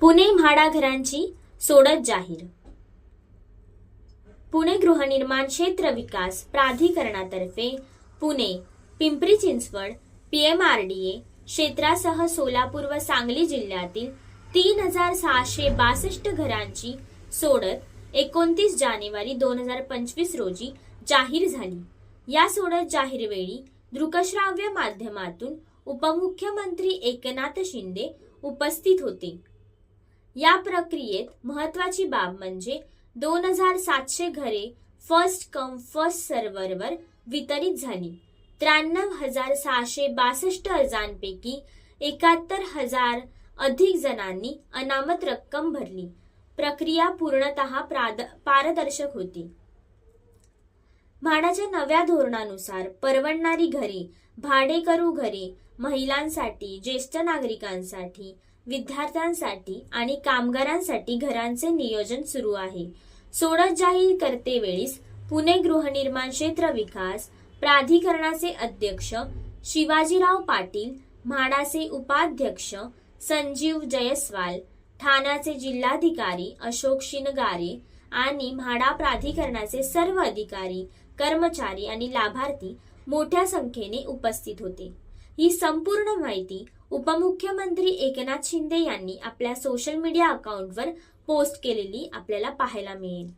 पुणे म्हाडाघरांची सोडत जाहीर. पुणे गृहनिर्माण क्षेत्र विकास प्राधिकरणातर्फे पुणे पिंपरी चिंचवड पीएमआरडीए क्षेत्रासह सोलापूर व सांगली जिल्ह्यातील तीन हजार सहाशे बासष्ट घरांची सोडत एकोणतीस जानेवारी दोन हजार पंचवीस रोजी जाहीर झाली. या सोडत जाहीरवेळी दृकश्राव्य माध्यमातून उपमुख्यमंत्री एकनाथ शिंदे उपस्थित होते. या प्रक्रियेत महत्वाची बाब म्हणजे दोन हजार सातशे घरे फर्स्ट कम फर्स्ट सर्व्हरवर वितरित झाली. त्र्याण्णव हजार सहाशे बासष्ट अर्जांपैकी एकाहत्तर हजार अधिक जणांनी अनामत रक्कम भरली. प्रक्रिया पूर्णतः प्राद- पारदर्शक होती. म्हाडाच्या नव्या धोरणानुसार परवडणारी घरे भाडेकरू घरे महिलांसाठी ज्येष्ठ नागरिकांसाठी विद्यार्थ्यांसाठी आणि कामगारांसाठी घरांचे नियोजन सुरू आहे. सोडत जाहीर करतेवेळीस पुणे गृहनिर्माण क्षेत्र विकास प्राधिकरणाचे अध्यक्ष शिवाजीराव पाटील म्हाडाचे उपाध्यक्ष संजीव जयस्वाल ठाण्याचे जिल्हाधिकारी अशोक शिनगारे आणि म्हाडा प्राधिकरणाचे सर्व अधिकारी कर्मचारी आणि लाभार्थी मोठ्या संख्येने उपस्थित होते. ही संपूर्ण माहिती उपमुख्यमंत्री एकनाथ शिंदे यांनी आपल्या सोशल मीडिया अकाउंटवर पोस्ट केलेली आपल्याला पाहायला मिळेल.